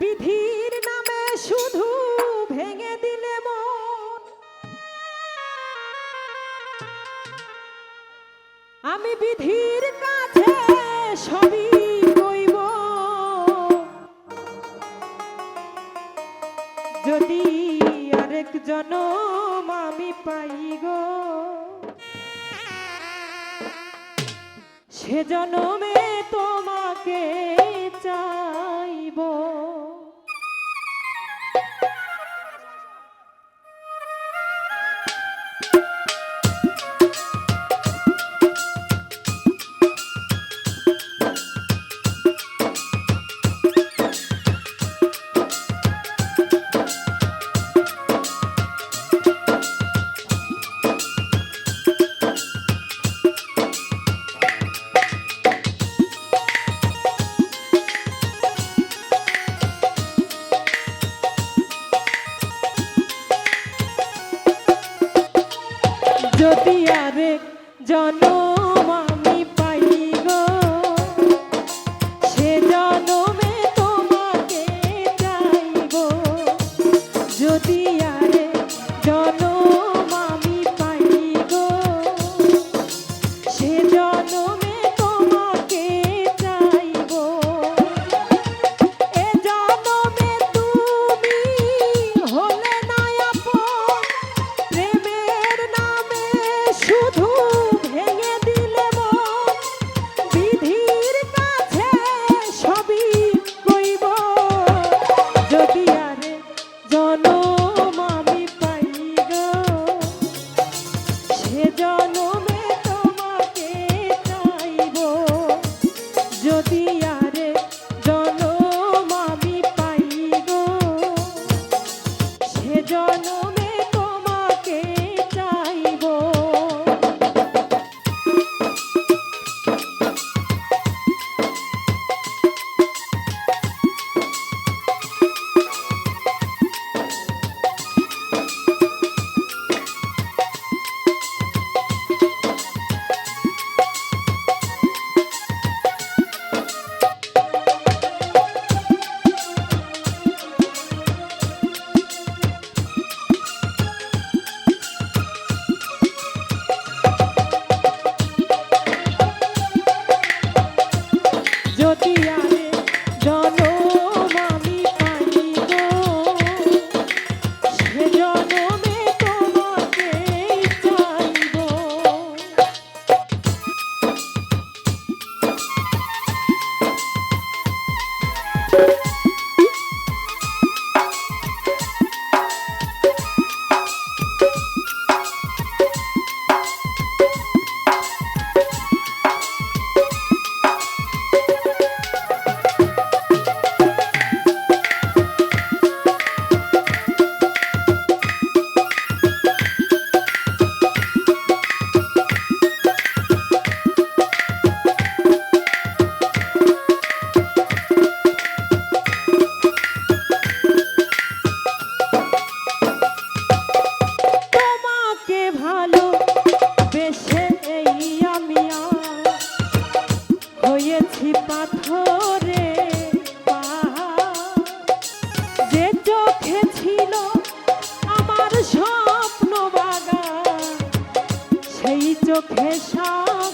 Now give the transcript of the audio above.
বিধির নামে শুধু ভেঙে দিলে মন। আমি বিধির কাছে সবই কইব। যদি আরেক জনম আমি পাই গো, সে জনমে তোমাকে যদি আরেক জনম যদি সে পাথরে। যে চোখে আমার স্বপ্ন বাগান সেই চোখে সাগর